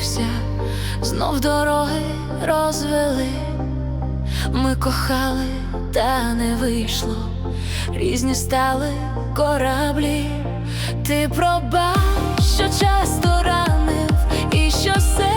розпустився, знов дороги розвели. Ми кохали, та не вийшло. Різні стали кораблі. Ти пробач, що часто ранив, і що серце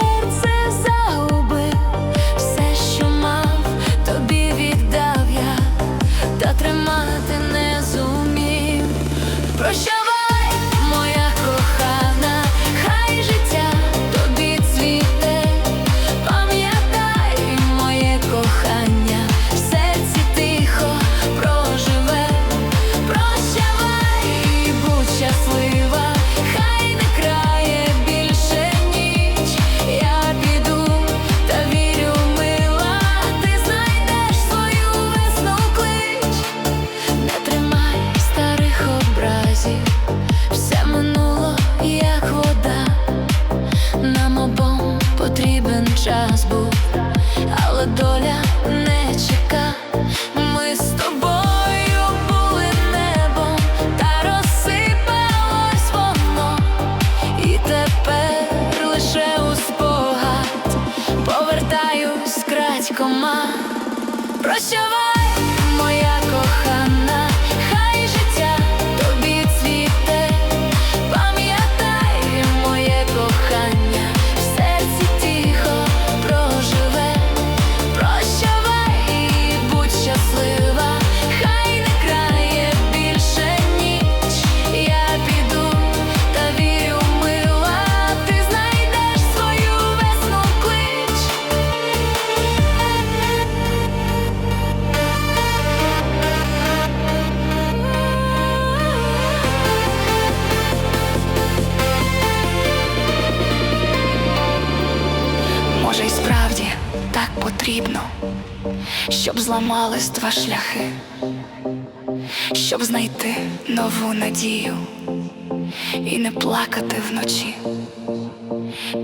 але доля не чека. Ми з тобою були небом, та розсипалось воно, і тепер лише у спогад повертаюсь крадькома. Прощавай, так потрібно, щоб зламались два шляхи, щоб знайти нову надію і не плакати вночі.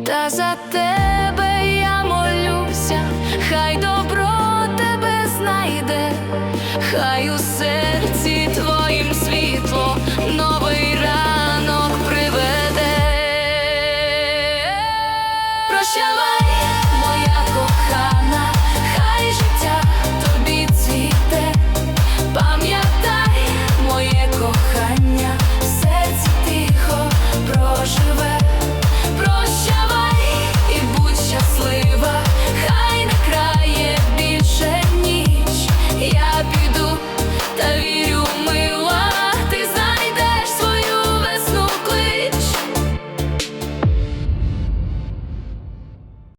Та за тебе я молюся, хай добро тебе знайде, хай у серці твоє.